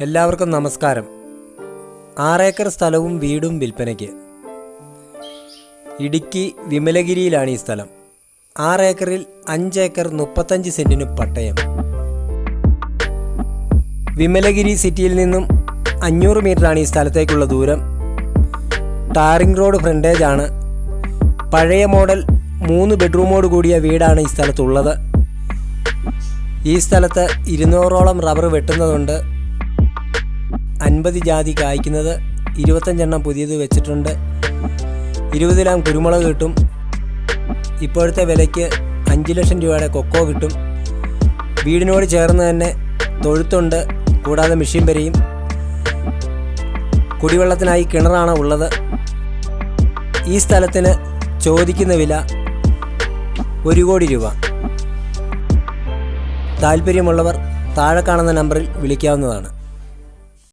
എല്ലാവർക്കും നമസ്കാരം. ആറേക്കർ സ്ഥലവും വീടും വിൽപ്പനയ്ക്ക്. ഇടുക്കി വിമലഗിരിയിലാണ് ഈ സ്ഥലം. ആറേക്കറിൽ അഞ്ചേക്കർ മുപ്പത്തഞ്ച് സെന്റിന് പട്ടയം. വിമലഗിരി സിറ്റിയിൽ നിന്നും അഞ്ഞൂറ് മീറ്ററാണ് ഈ സ്ഥലത്തേക്കുള്ള ദൂരം. ടാറിംഗ് റോഡ് ഫ്രണ്ടേജ് ആണ്. പഴയ മോഡൽ മൂന്ന് ബെഡ്റൂമോട് കൂടിയ വീടാണ് ഈ സ്ഥലത്തുള്ളത്. ഈ സ്ഥലത്ത് ഇരുന്നൂറോളം റബ്ബർ വെട്ടുന്നതുണ്ട്. അൻപത് ജാതി കായ്ക്കുന്നത് ഇരുപത്തഞ്ചെണ്ണം പുതിയത് വെച്ചിട്ടുണ്ട്. ഇരുപതിലാം കുരുമുളക് കിട്ടും. ഇപ്പോഴത്തെ വിലയ്ക്ക് അഞ്ച് ലക്ഷം രൂപയുടെ കൊക്കോ കിട്ടും. വീടിനോട് ചേർന്ന് തന്നെ തൊഴുത്തുണ്ട്. കൂടാതെ മെഷീൻ വരെയും. കുടിവെള്ളത്തിനായി കിണറാണ് ഉള്ളത്. ഈ സ്ഥലത്തിന് ചോദിക്കുന്ന വില ഒരു കോടി രൂപ. താല്പര്യമുള്ളവർ താഴെ കാണുന്ന നമ്പറിൽ വിളിക്കാവുന്നതാണ്.